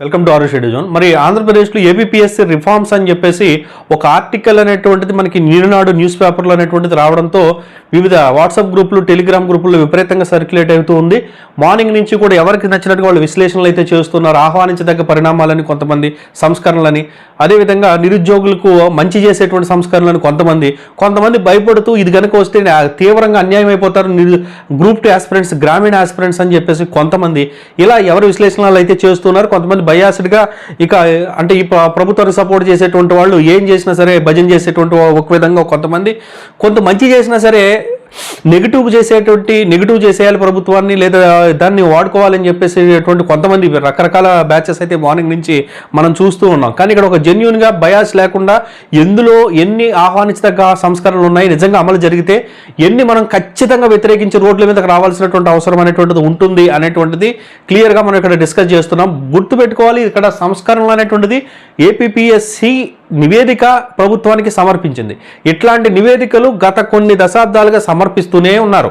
Welcome to ఆరు షెడ్యూజోన్ మరి ఆంధ్రప్రదేశ్లో ఏబిపిఎస్సి రిఫార్మ్స్ అని చెప్పేసి ఒక ఆర్టికల్ అనేటువంటిది మనకి నీరునాడు న్యూస్ పేపర్లో అనేటువంటిది రావడంతో వివిధ వాట్సాప్ గ్రూపులు టెలిగ్రామ్ గ్రూపుల్లో విపరీతంగా సర్క్యులేట్ అవుతూ ఉంది. మార్నింగ్ నుంచి కూడా ఎవరికి నచ్చినట్టుగా వాళ్ళు విశ్లేషణలు అయితే చేస్తున్నారు ఆహ్వానించదగ్గ పరిణామాలని కొంతమంది సంస్కరణలని. అదేవిధంగా నిరుద్యోగులకు మంచి చేసేటువంటి సంస్కరణలను కొంతమంది. కొంతమంది భయపడుతూ ఇది కనుక వస్తే తీవ్రంగా అన్యాయం అయిపోతారు. నిరు గ్రూప్ టు ఆస్పిరెంట్స్ గ్రామీణ ఆస్పిరెంట్స్ అని చెప్పేసి కొంతమంది. ఇలా ఎవరు విశ్లేషణలు అయితే చేస్తున్నారు కొంతమంది బయాస్డ్గా ఇక అంటే ఈ ప్రభుత్వాన్ని సపోర్ట్ చేసేటువంటి వాళ్ళు ఏం చేసినా సరే భజన చేసేటువంటి ఒక విధంగా కొంతమంది కొంత మంచి చేసినా సరే నెగిటివ్ చేసేటువంటి నెగిటివ్ చేసేయాలి ప్రభుత్వాన్ని లేదా దాన్ని వాడుకోవాలని చెప్పేసేటువంటి కొంతమంది రకరకాల బ్యాచెస్ అయితే మార్నింగ్ నుంచి మనం చూస్తూ ఉన్నాం. కానీ ఇక్కడ ఒక జెన్యున్గా బయాస్ లేకుండా ఎందులో ఎన్ని ఆహ్వానించదగ్గ సంస్కరణలు ఉన్నాయి నిజంగా అమలు జరిగితే ఎన్ని మనం ఖచ్చితంగా వ్యతిరేకించి రోడ్ల మీదకి రావాల్సినటువంటి అవసరం అనేటువంటిది ఉంటుంది అనేటువంటిది క్లియర్గా మనం ఇక్కడ డిస్కస్ చేస్తున్నాం. గుర్తుపెట్టుకోవాలి ఇక్కడ సంస్కరణలు అనేటువంటిది ఏపీపీఎస్సి నివేదిక ప్రభుత్వానికి సమర్పించింది. ఇట్లాంటి నివేదికలు గత కొన్ని దశాబ్దాలుగా సమర్పిస్తూనే ఉన్నారు.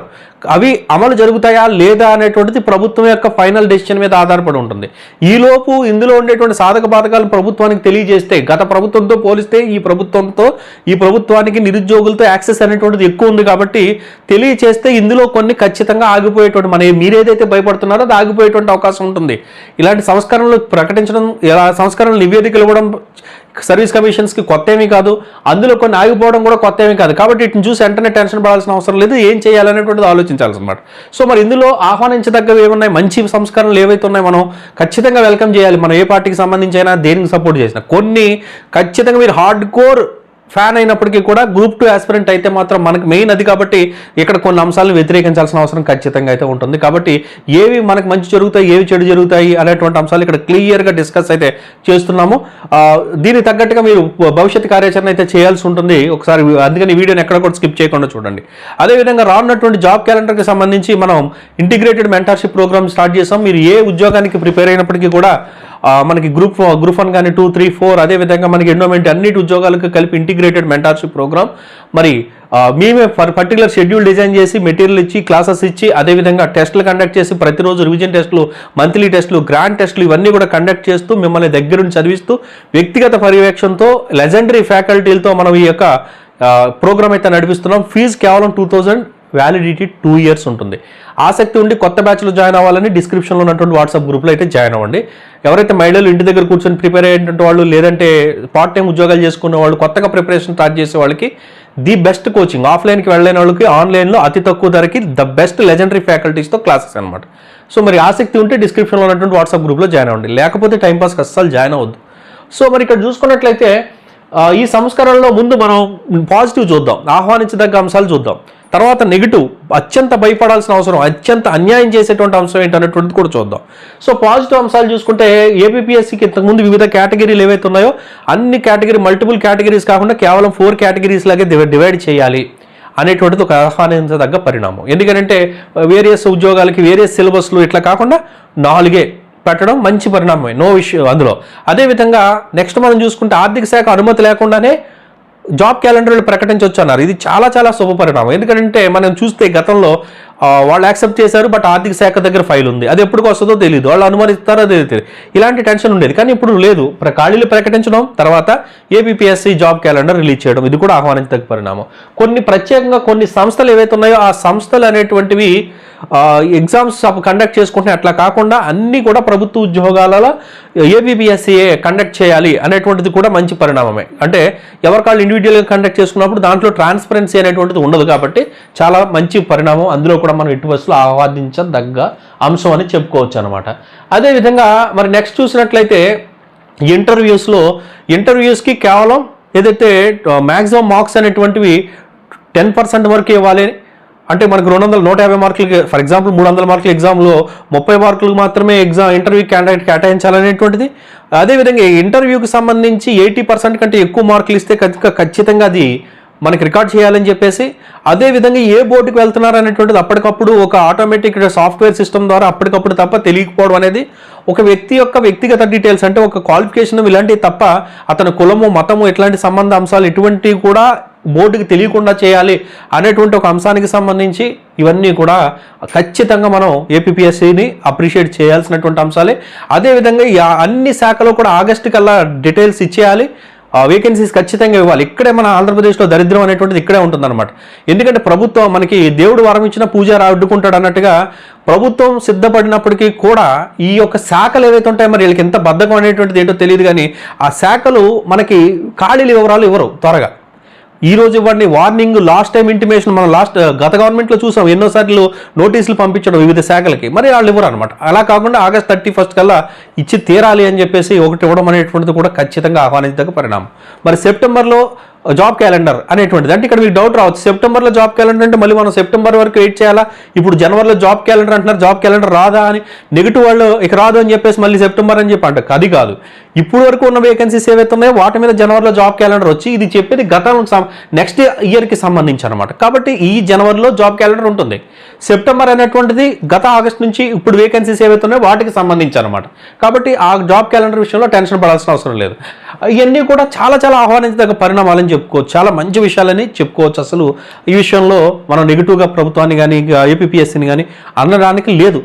అవి అమలు జరుగుతాయా లేదా అనేటువంటిది ప్రభుత్వం యొక్క ఫైనల్ డెసిషన్ మీద ఆధారపడి ఉంటుంది. ఈలోపు ఇందులో ఉండేటువంటి సాధక బాధకాలు ప్రభుత్వానికి తెలియజేస్తే గత ప్రభుత్వంతో పోలిస్తే ఈ ప్రభుత్వంతో ఈ ప్రభుత్వానికి నిరుద్యోగులతో యాక్సెస్ అనేటువంటిది ఎక్కువ ఉంది కాబట్టి తెలియచేస్తే ఇందులో కొన్ని ఖచ్చితంగా ఆగిపోయేటువంటి మన మీరేదైతే భయపడుతున్నారో అది ఆగిపోయేటువంటి అవకాశం ఉంటుంది. ఇలాంటి సంస్కరణలు ప్రకటించడం ఇలా సంస్కరణలు నివేదికలు ఇవ్వడం సర్వీస్ కమిషన్స్కి కొత్త ఏమీ కాదు. అందులో కొన్ని ఆగిపోవడం కూడా కొత్త ఏమీ కాదు. కాబట్టి వీటిని చూసి వెంటనే టెన్షన్ పడాల్సిన అవసరం లేదు. ఏం చేయాలనేటువంటిది ఆలోచించాల్సి అనమాట సో మరి ఇందులో ఆహ్వానించదగ్గవి ఏమున్నాయి? మంచి సంస్కరణలు ఏవైతే ఉన్నాయో మనం ఖచ్చితంగా వెల్కమ్ చేయాలి. మనం ఏ పార్టీకి సంబంధించి అయినా దేనికి సపోర్ట్ చేసినా. కొన్ని ఖచ్చితంగా మీరు హార్డ్ కోర్ ఫ్యాన్ అయినప్పటికీ కూడా గ్రూప్ టూ ఆస్పిరెంట్ అయితే మాత్రం మనకు మెయిన్ అది కాబట్టి ఇక్కడ కొన్ని అంశాలను వ్యతిరేకించాల్సిన అవసరం ఖచ్చితంగా అయితే ఉంటుంది. కాబట్టి ఏవి మనకు మంచి జరుగుతాయి ఏవి చెడు జరుగుతాయి అనేటువంటి అంశాలు ఇక్కడ క్లియర్గా డిస్కస్ అయితే చేస్తున్నాము. దీనికి తగ్గట్టుగా మీరు భవిష్యత్ కార్యాచరణ అయితే చేయాల్సి ఉంటుంది. ఒకసారి అందుకని వీడియోని ఎక్కడ కూడా స్కిప్ చేయకుండా చూడండి. అదేవిధంగా రానున్నటువంటి జాబ్ క్యాలెండర్కి సంబంధించి మనం ఇంటిగ్రేటెడ్ మెంటర్షిప్ ప్రోగ్రామ్ స్టార్ట్ చేసాం. మీరు ఏ ఉద్యోగానికి ప్రిపేర్ అయినప్పటికీ కూడా మనకి గ్రూప్ గ్రూప్ వన్ కానీ టూ త్రీ ఫోర్ అదేవిధంగా మనకి ఎండోమెంట్ అన్నిటి ఉద్యోగాలకు కలిపి ఇంటిగ్రేటెడ్ మెంటార్షిప్ ప్రోగ్రామ్ మరి మేమే ఫర్ పర్టికులర్ షెడ్యూల్ డిజైన్ చేసి మెటీరియల్ ఇచ్చి క్లాసెస్ ఇచ్చి అదేవిధంగా టెస్టులు కండక్ట్ చేసి ప్రతిరోజు రివిజన్ టెస్టులు మంత్లీ టెస్టులు గ్రాండ్ టెస్టులు ఇవన్నీ కూడా కండక్ట్ చేస్తూ మిమ్మల్ని దగ్గరుండి చదివిస్తూ వ్యక్తిగత పర్యవేక్షణతో లెజెండరీ ఫ్యాకల్టీలతో మనం ఈ యొక్క ప్రోగ్రామ్ అయితే నడిపిస్తున్నాం. ఫీజు కేవలం two thousand validity two years ఉంటుంది. ఆసక్తి ఉండి కొత్త బ్యాచ్లో జాయిన్ అవ్వాలని డిస్క్రిప్షన్లో ఉన్నటువంటి వాట్సాప్ గ్రూప్లో అయితే జాయిన్ అవ్వండి. ఎవరైతే మహిళలు ఇంటి దగ్గర కూర్చొని ప్రిపేర్ అయ్యేటువంటి వాళ్ళు లేదంటే పార్ట్ టైం ఉద్యోగాలు చేసుకునే వాళ్ళు కొత్తగా ప్రిపరేషన్ స్టార్ట్ చేసే వాళ్ళకి ది బెస్ట్ కోచింగ్ ఆఫ్లైన్కి వెళ్ళలేని వాళ్ళకి ఆన్లైన్లో అతి తక్కువ ధరకి ద బెస్ట్ లెజెండరీ ఫ్యాకల్టీస్తో క్లాసెస్ అనమాట సో మరి ఆసక్తి ఉంటే డిస్క్రిప్షన్లో ఉన్నటువంటి వాట్సాప్ గ్రూప్లో జాయిన్ అవ్వండి. లేకపోతే టైంపాస్కి అస్సలు జాయిన్ అవ్వద్దు. సో మరి ఇక్కడ చూసుకున్నట్లయితే ఈ సంస్కరణలో ముందు మనం పాజిటివ్ చూద్దాం. ఆహ్వానించదగ్గ అంశాలు చూద్దాం. తర్వాత నెగిటివ్ అత్యంత భయపడాల్సిన అవసరం అత్యంత అన్యాయం చేసేటువంటి అంశం ఏంటనేటువంటిది కూడా చూద్దాం. సో పాజిటివ్ అంశాలు చూసుకుంటే ఏపీఎస్సికి ఇంతకుముందు వివిధ కేటగిరీలు ఏవైతే ఉన్నాయో అన్ని కేటగిరీ మల్టిపుల్ కేటగిరీస్ కాకుండా కేవలం ఫోర్ కేటగిరీస్ లాగే డివైడ్ చేయాలి అనేటువంటిది ఒక ఆహ్వానించదగ్గ పరిణామం. ఎందుకంటే వేరియస్ ఉద్యోగాలకి వేరియస్ సిలబస్లు ఇట్లా కాకుండా నాలుగే పెట్టడం మంచి పరిణామమే. నో విషయం అందులో. అదేవిధంగా నెక్స్ట్ మనం చూసుకుంటే ఆర్థిక శాఖ అనుమతి లేకుండానే జాబ్ క్యాలెండర్లు ప్రకటించవచ్చు అన్నారు. ఇది చాలా చాలా శుభ పరిణామం ఎందుకంటే మనం చూస్తే గతంలో వాళ్ళు యాక్సెప్ట్ చేశారు బట్ ఆర్థిక శాఖ దగ్గర ఫైల్ ఉంది. అది ఎప్పటికి వస్తుందో తెలియదు వాళ్ళు అనుమానిస్తారో తెలియదు ఇలాంటి టెన్షన్ ఉండేది. కానీ ఇప్పుడు లేదు. ఖాళీలు ప్రకటించడం తర్వాత ఏబిపిఎస్సి జాబ్ క్యాలెండర్ రిలీజ్ చేయడం ఇది కూడా ఆహ్వానించదగ్గ పరిణామం. కొన్ని ప్రత్యేకంగా కొన్ని సంస్థలు ఏవైతే ఉన్నాయో ఆ సంస్థలు అనేటువంటివి ఎగ్జామ్స్ కండక్ట్ చేసుకుంటే అట్లా కాకుండా అన్ని కూడా ప్రభుత్వ ఉద్యోగాలలో ఏబిపిఎస్సిఏ కండక్ట్ చేయాలి అనేటువంటిది కూడా మంచి పరిణామమే. అంటే ఎవరికాళ్ళు ఇండివిజువల్గా కండక్ట్ చేసుకున్నప్పుడు దాంట్లో ట్రాన్స్పరెన్సీ అనేటువంటిది ఉండదు కాబట్టి చాలా మంచి పరిణామం అందులో కూడా మనం ఇటు బస్సులో ఆహ్వానించదగ్గ అంశం అని చెప్పుకోవచ్చు అనమాట అదేవిధంగా మరి నెక్స్ట్ చూసినట్లయితే ఇంటర్వ్యూస్లో ఇంటర్వ్యూస్కి కేవలం ఏదైతే మ్యాక్సిమం మార్క్స్ అనేటువంటివి టెన్ పర్సెంట్ వరకు ఇవ్వాలి. అంటే మనకు రెండు వందల నూట యాభై మార్కులకి ఫర్ ఎగ్జాంపుల్ మూడు వందల మార్కుల ఎగ్జామ్లో ముప్పై మార్కులకు మాత్రమే ఎగ్జామ్ ఇంటర్వ్యూ క్యాండిడేట్ కేటాయించాలనేటువంటిది. అదేవిధంగా ఇంటర్వ్యూకి సంబంధించి ఎయిటీ పర్సెంట్ కంటే ఎక్కువ మార్కులు ఇస్తే ఖచ్చితంగా ఖచ్చితంగా అది మనకి రికార్డ్ చేయాలని చెప్పేసి అదేవిధంగా ఏ బోర్డుకి వెళ్తున్నారు అనేటువంటిది అప్పటికప్పుడు ఒక ఆటోమేటిక్ సాఫ్ట్వేర్ సిస్టమ్ ద్వారా అప్పటికప్పుడు తప్ప తెలియకపోవడం అనేది ఒక వ్యక్తి యొక్క వ్యక్తిగత డీటెయిల్స్ అంటే ఒక క్వాలిఫికేషన్ ఇలాంటివి తప్ప అతని కులము మతము ఇట్లాంటి సంబంధ అంశాలు ఎటువంటివి కూడా బోర్డుకి తెలియకుండా చేయాలి అనేటువంటి ఒక అంశానికి సంబంధించి ఇవన్నీ కూడా ఖచ్చితంగా మనం ఏపీఎస్సిని అప్రిషియేట్ చేయాల్సినటువంటి అంశాలే. అదేవిధంగా అన్ని శాఖలో కూడా ఆగస్టు కల్లా డీటెయిల్స్ ఇచ్చేయాలి. వేకెన్సీస్ ఖచ్చితంగా ఇవ్వాలి. ఇక్కడే మన ఆంధ్రప్రదేశ్లో దరిద్రం అనేటువంటిది ఇక్కడే ఉంటుందన్నమాట. ఎందుకంటే ప్రభుత్వం మనకి దేవుడు వరం ఇచ్చిన పూజారి అడ్డుకుంటాడు అన్నట్టుగా ప్రభుత్వం సిద్ధపడినప్పటికీ కూడా ఈ యొక్క శాఖలు ఏవైతే ఉంటాయో మరి వీళ్ళకి ఎంత బద్ధకం అనేటువంటిది ఏంటో తెలియదు కానీ ఆ శాఖలు మనకి ఖాళీల వివరాలు ఇవ్వరు త్వరగా. ఈ రోజు ఇవ్వండి వార్నింగ్ లాస్ట్ టైం ఇంటిమేషన్ మనం లాస్ట్ uh, గత గవర్నమెంట్లో చూసాం ఎన్నోసార్లు నోటీసులు పంపించడం వివిధ శాఖలకి. మరి వాళ్ళు ఇవ్వరు అనమాట అలా కాకుండా ఆగస్ట్ థర్టీ ఫస్ట్ కల్లా ఇచ్చి తీరాలి అని చెప్పేసి ఒకటి ఇవ్వడం అనేటువంటిది కూడా ఖచ్చితంగా ఆహ్వానించదగ్గ పరిణామం. మరి సెప్టెంబర్లో జాబ్ క్యాలెండర్ అనేటువంటిది. అంటే ఇక్కడ మీకు డౌట్ రావచ్చు. సెప్టెంబర్లో జాబ్ క్యాలెండర్ అంటే మళ్ళీ మనం సెప్టెంబర్ వరకు వెయిట్ చేయాలా? ఇప్పుడు జనవరిలో జాబ్ క్యాలెండర్ అంటున్నారు. జాబ్ క్యాలెండర్ రాదా అని నెగిటివ్ వాళ్ళు ఇక రాదు అని చెప్పేసి మళ్ళీ సెప్టెంబర్ అని చెప్పి అంటారు. అది కాదు. ఇప్పుడు వరకు ఉన్న వేకెన్సీస్ ఏవైతే ఉన్నాయో వాటి మీద జనవరిలో జాబ్ క్యాలెండర్ వచ్చి ఇది చెప్పేది గతం నెక్స్ట్ ఇయర్కి సంబంధించి అనమాట కాబట్టి ఈ జనవరిలో జాబ్ క్యాలెండర్ ఉంటుంది. సెప్టెంబర్ అనేటువంటిది గత ఆగస్ట్ నుంచి ఇప్పుడు వేకెన్సీస్ ఏవైతే ఉన్నాయో వాటికి సంబంధించి అనమాట కాబట్టి ఆ జాబ్ క్యాలెండర్ విషయంలో టెన్షన్ పడాల్సిన అవసరం లేదు. ఇవన్నీ కూడా చాలా చాలా ఆహ్వానించదగ్గ పరిణామాలని చెప్పుకోవచ్చు చాలా మంచి విషయాలని చెప్పుకోవచ్చు. అసలు ఈ విషయంలో మనం నెగిటివ్గా ప్రభుత్వాన్ని కానీ ఏపీఎస్సీని కానీ అనడానికి లేదు.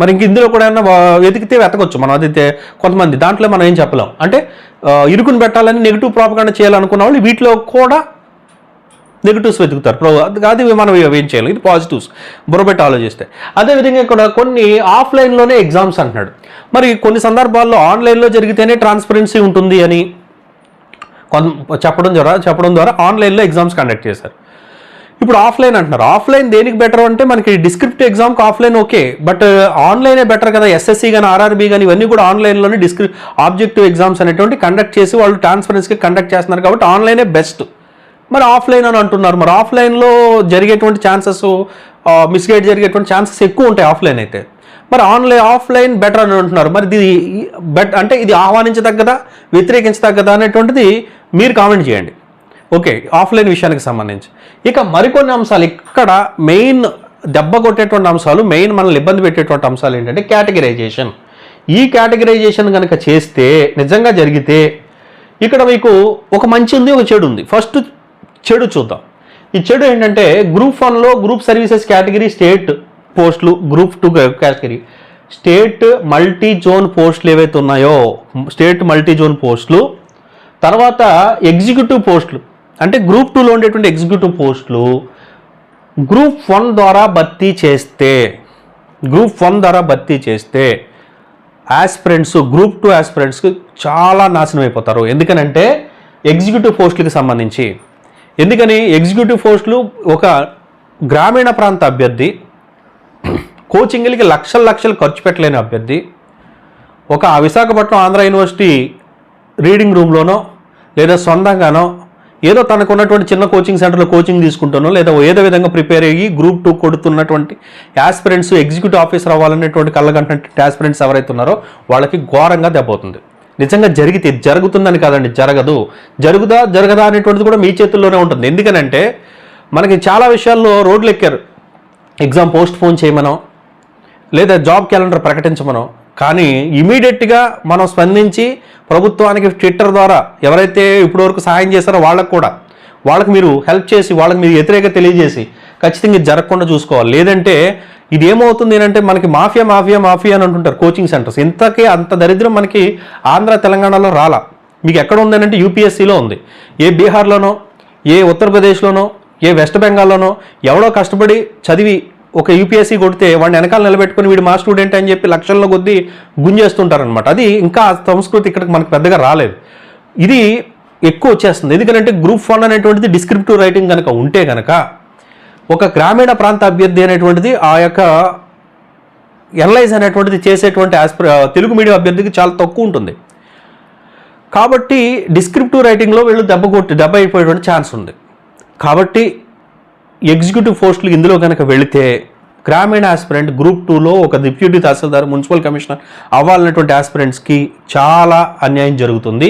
మరి ఇంక ఇందులో కూడా ఏమన్నా వెతికితే వెతకొచ్చు. మనం అదైతే కొంతమంది దాంట్లో మనం ఏం చెప్పలేం. అంటే ఇరుకుని పెట్టాలని నెగిటివ్ ప్రాపగాండ చేయాలనుకున్న వాళ్ళు వీటిలో కూడా నెగిటివ్స్ వెతుకుతారు. ప్రో అది మనం ఏం చేయాలి. ఇది పాజిటివ్స్ బుర్రబెట్టి ఆలోచిస్తే. అదేవిధంగా ఇక్కడ కొన్ని ఆఫ్లైన్లోనే ఎగ్జామ్స్ అంటున్నాడు. మరి కొన్ని సందర్భాల్లో ఆన్లైన్లో జరిగితేనే ట్రాన్స్పరెన్సీ ఉంటుంది అని చెప్పడం ద్వారా చెప్పడం ద్వారా ఆన్లైన్లో ఎగ్జామ్స్ కండక్ట్ చేశారు. ఇప్పుడు ఆఫ్లైన్ అంటున్నారు. ఆఫ్లైన్ దేనికి బెటర్ అంటే మనకి డిస్క్రిప్టివ్ ఎగ్జామ్కి ఆఫ్లైన్ ఓకే బట్ ఆన్లైనే బెటర్ కదా ఎస్ఎస్సి కానీ ఆర్ఆర్బీ కానీ ఇవన్నీ కూడా ఆన్లైన్లోనే డిస్క్రి ఆబ్జెక్టివ్ ఎగ్జామ్స్ అనేటువంటి కండక్ట్ చేసి వాళ్ళు ట్రాన్స్పరెన్సీకి కండక్ట్ చేస్తున్నారు కాబట్టి ఆన్లైనే బెస్ట్. మరి ఆఫ్లైన్ అని అంటున్నారు. మరి ఆఫ్లైన్లో జరిగేటువంటి ఛాన్సెస్ మిస్గైడ్ జరిగేటువంటి ఛాన్సెస్ ఎక్కువ ఉంటాయి ఆఫ్లైన్ అయితే. మరి ఆన్లైన్ ఆఫ్లైన్ బెటర్ అని అంటున్నారు. మరి ఇది బెట్ అంటే ఇది ఆహ్వానించదగ్గదా వ్యతిరేకించదగ్గదా అనేటువంటిది మీరు కామెంట్ చేయండి. ఓకే ఆఫ్లైన్ విషయానికి సంబంధించి. ఇక మరికొన్ని అంశాలు ఇక్కడ మెయిన్ దెబ్బ కొట్టేటువంటి అంశాలు మెయిన్ మనల్ని ఇబ్బంది పెట్టేటువంటి అంశాలు ఏంటంటే కేటగిరైజేషన్. ఈ కేటగిరైజేషన్ కనుక చేస్తే నిజంగా జరిగితే ఇక్కడ మీకు ఒక మంచి ఉంది ఒక చెడు ఉంది. ఫస్ట్ చెడు చూద్దాం. ఈ చెడు ఏంటంటే గ్రూప్ వన్లో గ్రూప్ సర్వీసెస్ కేటగిరీ స్టేట్ పోస్టులు group two category. State multi zone పోస్టులు ఏవైతే ఉన్నాయో స్టేట్ మల్టీ జోన్ పోస్టులు తర్వాత ఎగ్జిక్యూటివ్ పోస్టులు. అంటే గ్రూప్ టూలో ఉండేటువంటి ఎగ్జిక్యూటివ్ పోస్టులు గ్రూప్ వన్ ద్వారా భర్తీ చేస్తే గ్రూప్ వన్ ద్వారా భర్తీ చేస్తే ఆస్పిరెంట్స్ గ్రూప్ టూ ఆస్పిరెంట్స్కి చాలా నాశనం అయిపోతారు. ఎందుకనంటే ఎగ్జిక్యూటివ్ పోస్టులకి సంబంధించి. ఎందుకని? ఎగ్జిక్యూటివ్ పోస్టులు ఒక గ్రామీణ ప్రాంత అభ్యర్థి కోచింగ్లకి లక్షల లక్షలు ఖర్చు పెట్టలేని అభ్యర్థి. ఒక విశాఖపట్నం ఆంధ్ర యూనివర్సిటీ రీడింగ్ రూమ్లోనో లేదా సొంతంగానో ఏదో తనకు ఉన్నటువంటి చిన్న కోచింగ్ సెంటర్లో కోచింగ్ తీసుకుంటానో లేదా ఏదో విధంగా ప్రిపేర్ అయ్యి గ్రూప్ టూ కొడుతున్నటువంటి యాస్పిరెంట్స్ ఎగ్జిక్యూటివ్ ఆఫీసర్ అవ్వాలనేటువంటి కళ్ళగంటే యాస్పిరెంట్స్ ఎవరైతే ఉన్నారో వాళ్ళకి ఘోరంగా దెబ్బవుతుంది నిజంగా జరిగితే జరుగుతుందని కాదండి జరగదు. జరుగుదా జరగదా అనేటువంటిది కూడా మీ చేతుల్లోనే ఉంటుంది. ఎందుకనంటే మనకి చాలా విషయాల్లో రోడ్లు ఎక్కారు. ఎగ్జామ్ పోస్ట్ పోన్ చేయమనో లేదా జాబ్ క్యాలెండర్ ప్రకటించమనో కానీ ఇమీడియట్గా మనం స్పందించి ప్రభుత్వానికి ట్విట్టర్ ద్వారా ఎవరైతే ఇప్పటివరకు సహాయం చేశారో వాళ్ళకు కూడా వాళ్ళకి మీరు హెల్ప్ చేసి వాళ్ళకి మీరు వ్యతిరేక తెలియజేసి ఖచ్చితంగా ఇది జరగకుండా చూసుకోవాలి. లేదంటే ఇది ఏమవుతుంది అంటే మనకి మాఫియా మాఫియా మాఫియా అని అంటుంటారు కోచింగ్ సెంటర్స్. ఇంతకే అంత దరిద్రం మనకి ఆంధ్ర తెలంగాణలో రాలా. మీకు ఎక్కడ ఉందనంటే యూపీఎస్సీలో ఉంది. ఏ బీహార్లోనో ఏ ఉత్తరప్రదేశ్లోనో ఏ వెస్ట్ బెంగాల్లోనో ఎవడో కష్టపడి చదివి ఒక యూపీఎస్సీ కొడితే వాడిని వెనకాల నిలబెట్టుకుని వీడు మా స్టూడెంట్ అని చెప్పి లక్షల్లో కొద్దీ గుంజేస్తుంటారనమాట అది ఇంకా సంస్కృతి ఇక్కడికి మనకు పెద్దగా రాలేదు. ఇది ఎక్కువ వచ్చేస్తుంది. ఎందుకంటే గ్రూప్ వన్ అనేటువంటిది డిస్క్రిప్టివ్ రైటింగ్ కనుక ఉంటే కనుక ఒక గ్రామీణ ప్రాంత అభ్యర్థి అనేటువంటిది ఆ యొక్క ఎనలైజ్ అనేటువంటిది చేసేటువంటి ఆస్పిర తెలుగు మీడియం అభ్యర్థికి చాలా తక్కువ ఉంటుంది. కాబట్టి డిస్క్రిప్టివ్ రైటింగ్లో వీళ్ళు దెబ్బ కొట్టి దెబ్బ అయిపోయేటువంటి ఛాన్స్ ఉంది. కాబట్టి ఎగ్జిక్యూటివ్ పోస్టులు ఇందులో కనుక వెళితే గ్రామీణ ఆస్పిరెంట్ గ్రూప్ టూలో ఒక డిప్యూటీ తహసీల్దార్ మున్సిపల్ కమిషనర్ అవ్వాలన్నటువంటి ఆస్పిరెంట్స్కి చాలా అన్యాయం జరుగుతుంది.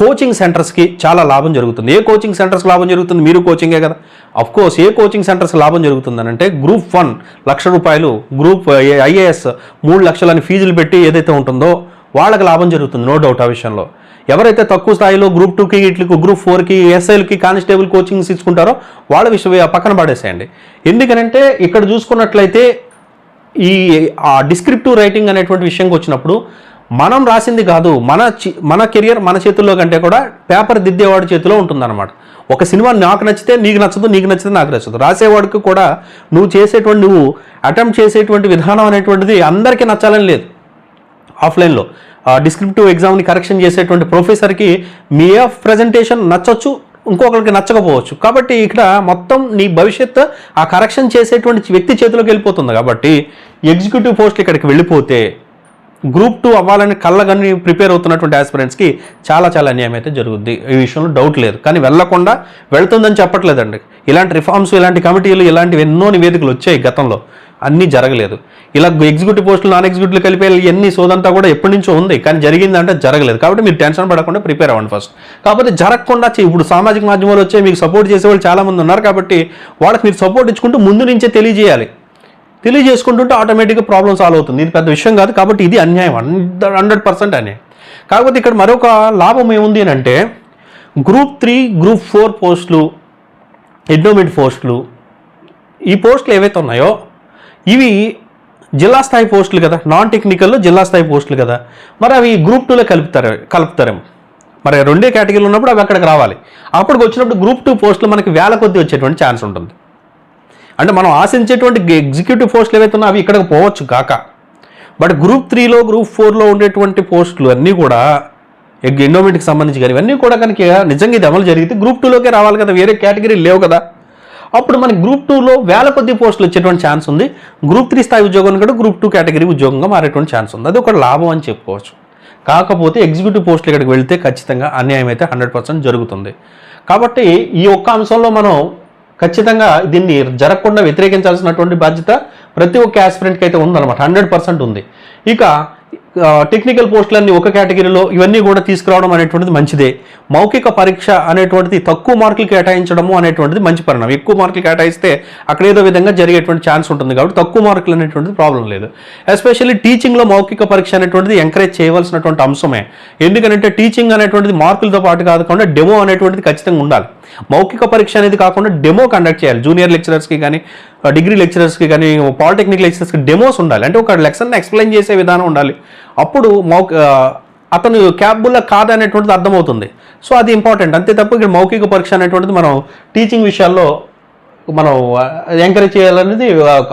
కోచింగ్ సెంటర్స్కి చాలా లాభం జరుగుతుంది. ఏ కోచింగ్ సెంటర్స్ లాభం జరుగుతుంది? మీరు కోచింగే కదా. అఫ్ కోర్స్ ఏ కోచింగ్ సెంటర్స్ లాభం జరుగుతుందని అంటే గ్రూప్ వన్ లక్ష రూపాయలు గ్రూప్ ఐఏఎస్ మూడు లక్షలని ఫీజులు పెట్టి ఏదైతే ఉంటుందో వాళ్ళకి లాభం జరుగుతుంది. నో డౌట్ ఆ విషయంలో. ఎవరైతే తక్కువ స్థాయిలో గ్రూప్ టూకి ఇట్లకి గ్రూప్ ఫోర్కి ఎస్ఐలకి కానిస్టేబుల్ కోచింగ్స్ ఇచ్చుకుంటారో వాళ్ళ విషయం పక్కన పడేసేయండి. ఎందుకనంటే ఇక్కడ చూసుకున్నట్లయితే ఈ ఆ డిస్క్రిప్టివ్ రైటింగ్ అనేటువంటి విషయంకి వచ్చినప్పుడు మనం రాసింది కాదు మన మన కెరియర్ మన చేతుల్లో కంటే కూడా పేపర్ దిద్దేవాడి చేతిలో ఉంటుందన్నమాట. ఒక సినిమా నాకు నచ్చితే నీకు నచ్చదు నీకు నచ్చితే నాకు నచ్చదు. రాసేవాడికి కూడా నువ్వు చేసేటువంటి నువ్వు అటెంప్ట్ చేసేటువంటి విధానం అనేటువంటిది అందరికీ నచ్చాలని లేదు. ఆఫ్లైన్లో. డిస్క్రిప్టివ్ ఎగ్జామ్ని కరెక్షన్ చేసేటువంటి ప్రొఫెసర్కి మీ ఆఫ్ ప్రజెంటేషన్ నచ్చొచ్చు ఇంకొకరికి నచ్చకపోవచ్చు. కాబట్టి ఇక్కడ మొత్తం నీ భవిష్యత్ ఆ కరెక్షన్ చేసేటువంటి వ్యక్తి చేతిలోకి వెళ్ళిపోతుంది. కాబట్టి ఎగ్జిక్యూటివ్ పోస్ట్లు ఇక్కడికి వెళ్ళిపోతే గ్రూప్ టూ అవ్వాలని కళ్ళగని ప్రిపేర్ అవుతున్నటువంటి ఆస్పిరెంట్స్కి చాలా చాలా అన్యాయం అయితే జరుగుద్ది. ఈ విషయంలో డౌట్ లేదు. కానీ వెళ్ళకుండా వెళ్తుందని చెప్పట్లేదండి. ఇలాంటి రిఫార్మ్స్ ఇలాంటి కమిటీలు ఇలాంటివి ఎన్నో నివేదికలు వచ్చాయి గతంలో. అన్నీ జరగలేదు. ఇలా ఎగ్జిక్యూటివ్ పోస్టులు నాన్ ఎగ్జిక్యూటివ్ కలిపే ఎన్ని సోదంతా కూడా ఎప్పటి నుంచో ఉంది. కానీ జరిగిందంటే జరగలేదు. కాబట్టి మీరు టెన్షన్ పడకుండా ప్రిపేర్ అవ్వండి ఫస్ట్ కాకపోతే జరగకుండా ఇప్పుడు సామాజిక మాధ్యమాలు వచ్చే మీకు సపోర్ట్ చేసే వాళ్ళు ఉన్నారు కాబట్టి వాళ్ళకి మీరు సపోర్ట్ ఇచ్చుకుంటూ ముందు నుంచే తెలియజేయాలి. తెలియజేసుకుంటుంటే ఆటోమేటిక్గా ప్రాబ్లం సాల్వ్ అవుతుంది. ఇది పెద్ద విషయం కాదు కాబట్టి ఇది అన్యాయం. హండ్రెడ్ హండ్రెడ్ పర్సెంట్ అన్యాయం. కాకపోతే ఇక్కడ మరొక లాభం ఏముంది అని అంటే గ్రూప్ త్రీ గ్రూప్ ఫోర్ పోస్టులు ఎండోమెంట్ పోస్టులు ఈ పోస్టులు ఏవైతే ఉన్నాయో ఇవి జిల్లా స్థాయి పోస్టులు కదా. నాన్ టెక్నికల్లో జిల్లా స్థాయి పోస్టులు కదా. మరి అవి గ్రూప్ టూలో కలుపుతారు కలుపుతారేమో. మరి రెండే కేటగిరీలు ఉన్నప్పుడు అవి అక్కడికి రావాలి. అప్పటికి వచ్చినప్పుడు గ్రూప్ టూ పోస్టులు మనకి వేల కొద్దీ వచ్చేటువంటి ఛాన్స్ ఉంటుంది. అంటే మనం ఆశించేటువంటి ఎగ్జిక్యూటివ్ పోస్టులు ఏవైతే ఉన్నాయో అవి ఇక్కడికి పోవచ్చు కాక. బట్ గ్రూప్ త్రీలో గ్రూప్ ఫోర్లో ఉండేటువంటి పోస్టులు అన్నీ కూడా ఎండోమెంట్కి సంబంధించి కానీ ఇవన్నీ కూడా కనుక నిజంగా ఇది అమలు జరిగితే గ్రూప్ టూలోకే రావాలి కదా. వేరే కేటగిరీ లేవు కదా. అప్పుడు మనకి గ్రూప్ టూలో వేల కొద్ది పోస్టులు వచ్చేటువంటి ఛాన్స్ ఉంది. గ్రూప్ త్రీ స్థాయి ఉద్యోగం కూడా గ్రూప్ టూ కేటగిరీ ఉద్యోగంగా మారేటువంటి ఛాన్స్ ఉంది. అది ఒక లాభం అని చెప్పుకోవచ్చు. కాకపోతే ఎగ్జిక్యూటివ్ పోస్టులు ఇక్కడికి వెళ్తే ఖచ్చితంగా అన్యాయం అయితే హండ్రెడ్ పర్సెంట్ జరుగుతుంది. కాబట్టి ఈ ఒక్క అంశంలో మనం ఖచ్చితంగా దీన్ని జరగకుండా వ్యతిరేకించాల్సినటువంటి బాధ్యత ప్రతి ఒక్క ఆస్పిరెంట్కి అయితే ఉందన్నమాట. హండ్రెడ్ పర్సెంట్ ఉంది. ఇక టెక్నికల్ పోస్టులన్నీ ఒక కేటగిరీలో ఇవన్నీ కూడా తీసుకురావడం అనేటువంటిది మంచిదే. మౌఖిక పరీక్ష అనేటువంటిది తక్కువ మార్కులు కేటాయించడము అనేటువంటిది మంచి పరిణామం. ఎక్కువ మార్కులు కేటాయిస్తే అక్కడ ఏదో విధంగా జరిగేటువంటి ఛాన్స్ ఉంటుంది కాబట్టి తక్కువ మార్కులు అనేటువంటిది ప్రాబ్లం లేదు. ఎస్పెషల్లీ టీచింగ్లో మౌఖిక పరీక్ష అనేటువంటిది ఎంకరేజ్ చేయవలసినటువంటి అంశమే. ఎందుకంటే టీచింగ్ అనేటువంటిది మార్కులతో పాటు కాకుండా డెమో అనేటువంటిది ఖచ్చితంగా ఉండాలి. మౌఖిక పరీక్ష అనేది కాకుండా డెమో కండక్ట్ చేయాలి. జూనియర్ లెక్చరర్స్కి కానీ డిగ్రీ లెక్చరర్స్కి కానీ పాలిటెక్నిక్ లెక్చరర్స్కి డెమోస్ ఉండాలి. అంటే ఒక లెసన్ ఎక్స్ప్లెయిన్ చేసే విధానం ఉండాలి. అప్పుడు మౌ అతను క్యాబుల్లా కాదనేటువంటిది అర్థమవుతుంది. సో అది ఇంపార్టెంట్ అంతే తప్ప ఇక్కడ మౌఖిక పరీక్ష అనేటువంటిది మనం టీచింగ్ విషయాల్లో మనం ఎంకరేజ్ చేయాలనేది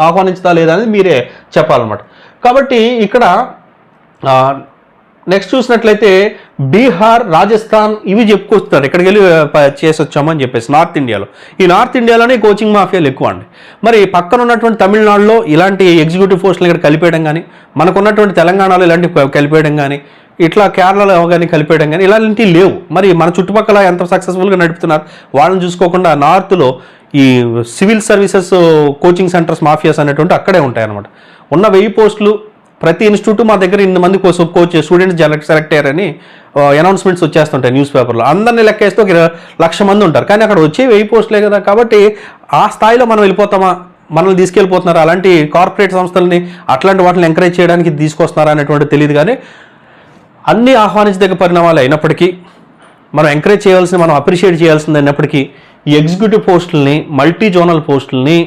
ఆహ్వానించదా లేదా అనేది మీరే చెప్పాలన్నమాట. కాబట్టి ఇక్కడ నెక్స్ట్ చూసినట్లయితే బీహార్ రాజస్థాన్ ఇవి చెప్పుకొస్తున్నారు. ఇక్కడికి వెళ్ళి చేసి వచ్చామని చెప్పేసి నార్త్ ఇండియాలో. ఈ నార్త్ ఇండియాలోనే కోచింగ్ మాఫియాలు ఎక్కువ అండి మరి పక్కన ఉన్నటువంటి తమిళనాడులో ఇలాంటి ఎగ్జిక్యూటివ్ పోస్టులు ఇక్కడ కలిపేయడం కానీ మనకున్నటువంటి తెలంగాణలో ఇలాంటి కలిపేయడం కానీ ఇట్లా కేరళలో కానీ కలిపేయడం కానీ ఇలాంటివి లేవు. మరి మన చుట్టుపక్కల ఎంత సక్సెస్ఫుల్గా నడుపుతున్నారు. వాళ్ళని చూసుకోకుండా నార్త్లో ఈ civil services coaching centres mafias అనేటువంటి అక్కడే ఉంటాయన్నమాట. ఉన్న వెయ్యి పోస్టులు ప్రతి ఇన్స్టిట్యూట్ మా దగ్గర ఇన్ని మంది కోసం కోచ్ స్టూడెంట్స్ సెలెక్ట్ సెలెక్ట్ అయ్యారని అనౌన్స్మెంట్స్ వచ్చేస్తుంటాయి న్యూస్ పేపర్లో. అందరిని లెక్కేస్తే ఒక లక్ష మంది ఉంటారు. కానీ అక్కడ వచ్చే వెయ్యి పోస్టులే కదా కాబట్టి ఆ స్థాయిలో మనం వెళ్ళిపోతామా? మనల్ని తీసుకెళ్ళిపోతున్నారు? అలాంటి కార్పొరేట్ సంస్థలని అట్లాంటి వాటిని ఎంకరేజ్ చేయడానికి తీసుకొస్తున్నారా అనేటువంటి తెలియదు కానీ అన్ని ఆహ్వానించదగ్గ పరిణామాలు అయినప్పటికీ మనం ఎంకరేజ్ చేయాల్సిన మనం అప్రిషియేట్ చేయాల్సింది అయినప్పటికీ ఈ ఎగ్జిక్యూటివ్ పోస్టుల్ని మల్టీ జోనల్ పోస్టుల్ని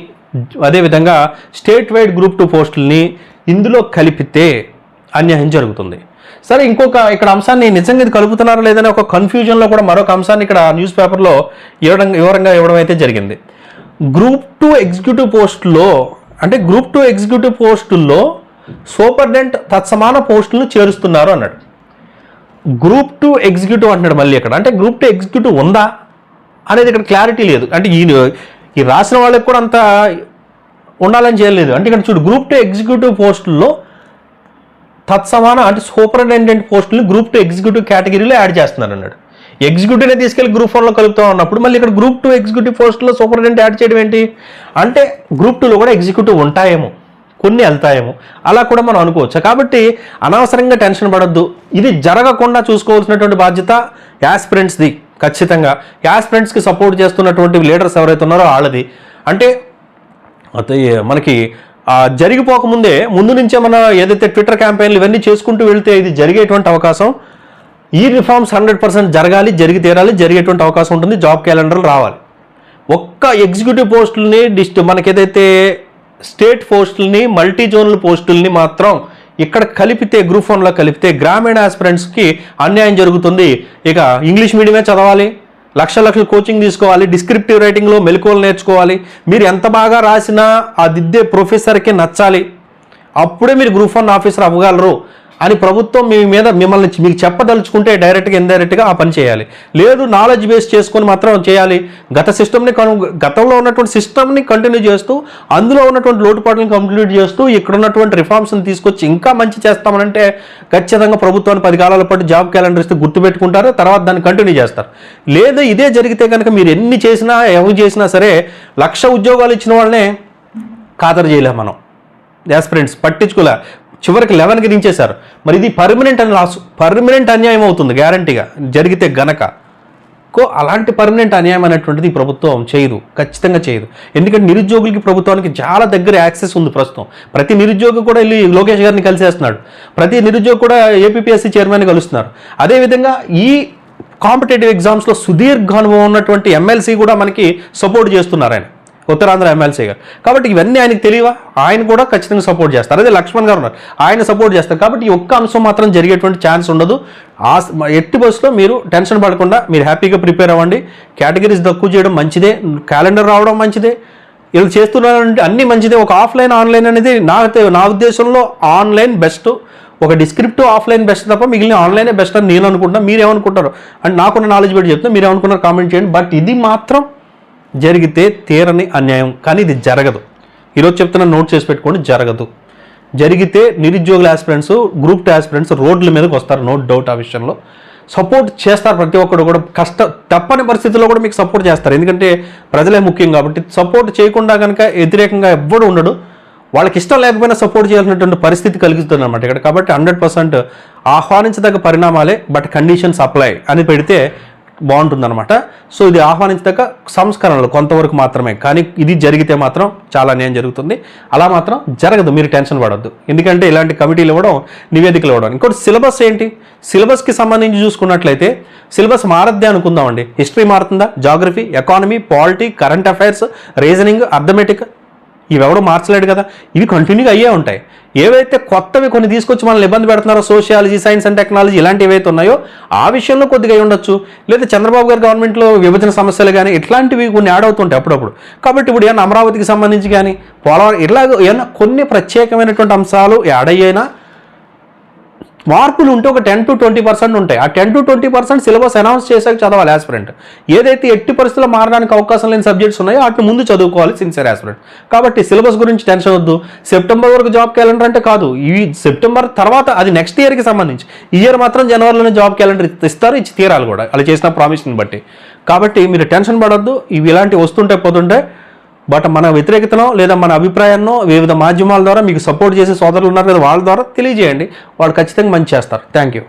అదేవిధంగా స్టేట్ వైడ్ గ్రూప్ టూ పోస్టుల్ని ఇందులో కలిపితే అన్యాయం జరుగుతుంది. సరే ఇంకొక ఇక్కడ అంశాన్ని నిజంగా ఇది కలుపుతున్నారా లేదని ఒక కన్ఫ్యూజన్లో కూడా మరొక అంశాన్ని ఇక్కడ న్యూస్ పేపర్లో ఇవ్వడం వివరంగా ఇవ్వడం అయితే జరిగింది. గ్రూప్ టూ ఎగ్జిక్యూటివ్ పోస్టులో అంటే గ్రూప్ టూ ఎగ్జిక్యూటివ్ పోస్టుల్లో సూపర్డెంట్ తత్సమాన పోస్టులను చేరుస్తున్నారు అన్నాడు. గ్రూప్ టూ ఎగ్జిక్యూటివ్ అంటున్నాడు మళ్ళీ ఇక్కడ. అంటే గ్రూప్ టూ ఎగ్జిక్యూటివ్ ఉందా అనేది ఇక్కడ క్లారిటీ లేదు. అంటే ఈ ఈ రాసిన వాళ్ళకి కూడా అంత ఉండాలని చేయలేదు. అంటే ఇక్కడ చూడు గ్రూప్ టూ ఎగ్జిక్యూటివ్ పోస్టుల్లో తత్సమాన అంటే సూపరింటెండెంట్ పోస్టులు గ్రూప్ టూ ఎగ్జిక్యూటివ్ కేటగిరీలో యాడ్ చేస్తున్నారు అన్నాడు ఎగ్జిక్యూటివ్నే తీసుకెళ్ళి గ్రూప్ ఫోన్లో కలుపుతాం అన్నప్పుడు మళ్ళీ ఇక్కడ గ్రూప్ టూ ఎగ్జిక్యూటివ్ పోస్టులో సూపరింటెండెంట్ యాడ్ చేయడం ఏంటి? అంటే గ్రూప్ టూలో కూడా ఎగ్జిక్యూటివ్ ఉంటాయేమో కొన్ని వెళ్తాయేమో అలా కూడా మనం అనుకోవచ్చు. కాబట్టి అనవసరంగా టెన్షన్ పడద్దు. ఇది జరగకుండా చూసుకోవాల్సినటువంటి బాధ్యత యాస్పిరెంట్స్ది ఖచ్చితంగా. యాస్పిరెంట్స్కి సపోర్ట్ చేస్తున్నటువంటి లీడర్స్ ఎవరైతే ఉన్నారో వాళ్ళది. అంటే అయితే మనకి జరిగిపోకముందే ముందు నుంచే మన ఏదైతే ట్విట్టర్ క్యాంపెయిన్లు ఇవన్నీ చేసుకుంటూ వెళ్తే ఇది జరిగేటువంటి అవకాశం ఈ రిఫార్మ్స్ హండ్రెడ్ పర్సెంట్ జరగాలి జరిగి తీరాలి జరిగేటువంటి అవకాశం ఉంటుంది జాబ్ క్యాలెండర్లు రావాలి. ఒక్క ఎగ్జిక్యూటివ్ పోస్టుల్ని డిస్ట్ మనకేదైతే స్టేట్ పోస్టుల్ని మల్టీ జోనల్ పోస్టుల్ని మాత్రం ఇక్కడ కలిపితే గ్రూప్ వన్లో కలిపితే గ్రామీణ ఆస్పిరెంట్స్కి అన్యాయం జరుగుతుంది. ఇక ఇంగ్లీష్ మీడియమే చదవాలి. లక్ష లక్షలు కోచింగ్ తీసుకోవాలి డిస్క్రిప్టివ్ రైటింగ్లో మెలకువలు నేర్చుకోవాలి. మీరు ఎంత బాగా రాసినా ఆ దిద్దే ప్రొఫెసర్కి నచ్చాలి. అప్పుడే మీరు గ్రూప్ వన్ ఆఫీసర్ అవ్వగలరు. అని ప్రభుత్వం మీ మీద మిమ్మల్ని మీకు చెప్పదలుచుకుంటే డైరెక్ట్గా ఇండైరెక్ట్గా ఆ పని చేయాలి. లేదు నాలెడ్జ్ బేస్ చేసుకొని మాత్రం చేయాలి. గత సిస్టమ్ని గతంలో ఉన్నటువంటి సిస్టమ్ని కంటిన్యూ చేస్తూ అందులో ఉన్నటువంటి లోటుపాట్లను కంప్లీట్ చేస్తూ ఇక్కడ ఉన్నటువంటి రిఫార్మ్స్ని తీసుకొచ్చి ఇంకా మంచి చేస్తామనంటే ఖచ్చితంగా ప్రభుత్వాన్ని పది కాలాల పాటు జాబ్ క్యాలెండర్ ఇస్తే గుర్తుపెట్టుకుంటారు తర్వాత దాన్ని కంటిన్యూ చేస్తారు. లేదు ఇదే జరిగితే కనుక మీరు ఎన్ని చేసినా ఎవరు చేసినా సరే లక్ష ఉద్యోగాలు ఇచ్చిన వాళ్ళనే ఖాతరు చేయలేం మనం. యాస్పిరెంట్స్ పట్టించుకోలే. చివరికి లెవెన్కి దించేశారు. మరి ఇది పర్మనెంట్ అని రాసు పర్మనెంట్ అన్యాయం అవుతుంది గ్యారంటీగా జరిగితే గనక. కో అలాంటి పర్మనెంట్ అన్యాయం అనేటువంటిది ఈ ప్రభుత్వం చేయదు ఖచ్చితంగా చేయదు. ఎందుకంటే నిరుద్యోగులకి ప్రభుత్వానికి చాలా దగ్గర యాక్సెస్ ఉంది ప్రస్తుతం. ప్రతి నిరుద్యోగి కూడా వెళ్ళి లోకేష్ గారిని కలిసేస్తున్నాడు. ప్రతి నిరుద్యోగి కూడా ఏపీఎస్సీ చైర్మన్ కలుస్తున్నారు. అదేవిధంగా ఈ కాంపిటేటివ్ ఎగ్జామ్స్లో సుదీర్ఘ అనుభవం ఉన్నటువంటి ఎమ్మెల్సీ కూడా మనకి సపోర్ట్ చేస్తున్నారు ఆయన. ఉత్తరాంధ్ర ఎమ్మెల్సీగా. కాబట్టి ఇవన్నీ ఆయనకు తెలియవా? ఆయన కూడా ఖచ్చితంగా సపోర్ట్ చేస్తారు. అదే లక్ష్మణ్ గారు ఉన్నారు. ఆయన సపోర్ట్ చేస్తారు. కాబట్టి ఈ ఒక్క అంశం మాత్రం జరిగేటువంటి ఛాన్స్ ఉండదు. ఆ ఎట్టి బస్సులో మీరు టెన్షన్ పడకుండా మీరు హ్యాపీగా ప్రిపేర్ అవ్వండి. కేటగిరీస్ తక్కువ చేయడం మంచిదే. క్యాలెండర్ రావడం మంచిదే. వీళ్ళు చేస్తున్నారంటే అన్నీ మంచిదే. ఒక ఆఫ్లైన్ ఆన్లైన్ అనేది నా నా ఉద్దేశంలో ఆన్లైన్ బెస్ట్ ఒక డిస్క్రిప్టివ్ ఆఫ్లైన్ బెస్ట్ తప్ప మిగిలిన ఆన్లైనే బెస్ట్ అని నేను అనుకుంటున్నా. మీరేమనుకుంటారు అండ్ నాకున్న నాలెడ్జ్ బట్టి చెప్తున్నా. మీరు ఏమనుకున్నారు కామెంట్ చేయండి. బట్ ఇది మాత్రం జరిగితే తీరని అన్యాయం కానీ ఇది జరగదు. ఈరోజు చెప్తున్న నోట్ చేసి పెట్టుకోండి జరగదు. జరిగితే నిరుద్యోగుల ఆస్పిరెంట్స్ గ్రూప్ టూ ఆస్పిరెంట్స్ రోడ్ల మీదకి వస్తారు నో డౌట్ ఆ విషయంలో. సపోర్ట్ చేస్తారు ప్రతి ఒక్కరు కూడా కష్ట తప్పని పరిస్థితుల్లో కూడా మీకు సపోర్ట్ చేస్తారు. ఎందుకంటే ప్రజలే ముఖ్యం కాబట్టి సపోర్ట్ చేయకుండా కనుక వ్యతిరేకంగా ఎవ్వడు ఉండడు. వాళ్ళకి ఇష్టం లేకపోయినా సపోర్ట్ చేయాల్సినటువంటి పరిస్థితి కలుగుతుంది అనమాట ఇక్కడ కాబట్టి హండ్రెడ్ పర్సెంట్ ఆహ్వానించదగ్గ పరిణామాలే బట్ కండిషన్స్ అప్లై అని పెడితే బాగుంటుందన్నమాట. సో ఇది ఆహ్వానించక సంస్కరణలు కొంతవరకు మాత్రమే. కానీ ఇది జరిగితే మాత్రం చాలా అన్యాయం జరుగుతుంది. అలా మాత్రం జరగదు. మీరు టెన్షన్ పడద్దు. ఎందుకంటే ఇలాంటి కమిటీలు ఇవ్వడం నివేదికలు ఇవ్వడం. ఇంకోటి సిలబస్ ఏంటి? సిలబస్కి సంబంధించి చూసుకున్నట్లయితే సిలబస్ మారద్దే అనుకుందామండి. హిస్టరీ మారుతుందా? Geography economy polity current affairs reasoning arithmetic ఇవెవడో మార్చలేడు కదా. ఇవి కంటిన్యూగా అయ్యే ఉంటాయి. ఏవైతే కొత్తవి కొన్ని తీసుకొచ్చి మనల్ని ఇబ్బంది పెడుతున్నారో సోషియాలజీ సైన్స్ అండ్ టెక్నాలజీ ఇలాంటివి ఏవైతే ఉన్నాయో ఆ విషయంలో కొద్దిగా ఉండొచ్చు. లేదా చంద్రబాబు గారి గవర్నమెంట్లో విభజన సమస్యలు కానీ ఇట్లాంటివి కొన్ని యాడ్ అవుతుంటాయి అప్పుడప్పుడు. కాబట్టి ఇప్పుడు ఏమన్నా అమరావతికి సంబంధించి కానీ పోలవరం ఇలాగ ఏమన్నా కొన్ని ప్రత్యేకమైనటువంటి అంశాలు యాడ్ అయ్యైనా మార్పులు ఉంటే ఒక టెన్ టు ట్వంటీ పర్సెంట్ ఉంటాయి. ఆ ten to twenty percent syllabus announce చేశాక చదవాలి యాస్పిరెంట్ ఏదైతే ఎట్టి పరిస్థితుల్లో మారడానికి అవకాశం లేని సబ్జెక్ట్స్ ఉన్నాయో వాటిని ముందు చదువుకోవాలి సిన్సియర్ యాస్పిరెంట్ కాబట్టి సిలబస్ గురించి టెన్షన్ వద్దు. సెప్టెంబర్ వరకు జాబ్ క్యాలెండర్ అంటే కాదు. ఈ సెప్టెంబర్ తర్వాత అది నెక్స్ట్ ఇయర్కి సంబంధించి. ఇయర్ మాత్రం జనవరిలోనే జాబ్ క్యాలెండర్ ఇస్తారు ఇచ్చి తీరాలి కూడా. అలా చేసిన ప్రామిస్ని బట్టి. కాబట్టి మీరు టెన్షన్ పడొద్దు. ఇవి ఇలాంటివి వస్తుంటే పోతుంటే బట్ మన వ్యతిరేకతనో లేదా మన అభిప్రాయాన్ని వివిధ మాధ్యమాల ద్వారా మీకు సపోర్ట్ చేసే సోదరులు ఉన్నారు కదా వాళ్ళ ద్వారా తెలియజేయండి. వాళ్ళు ఖచ్చితంగా మంచి చేస్తారు. Thank you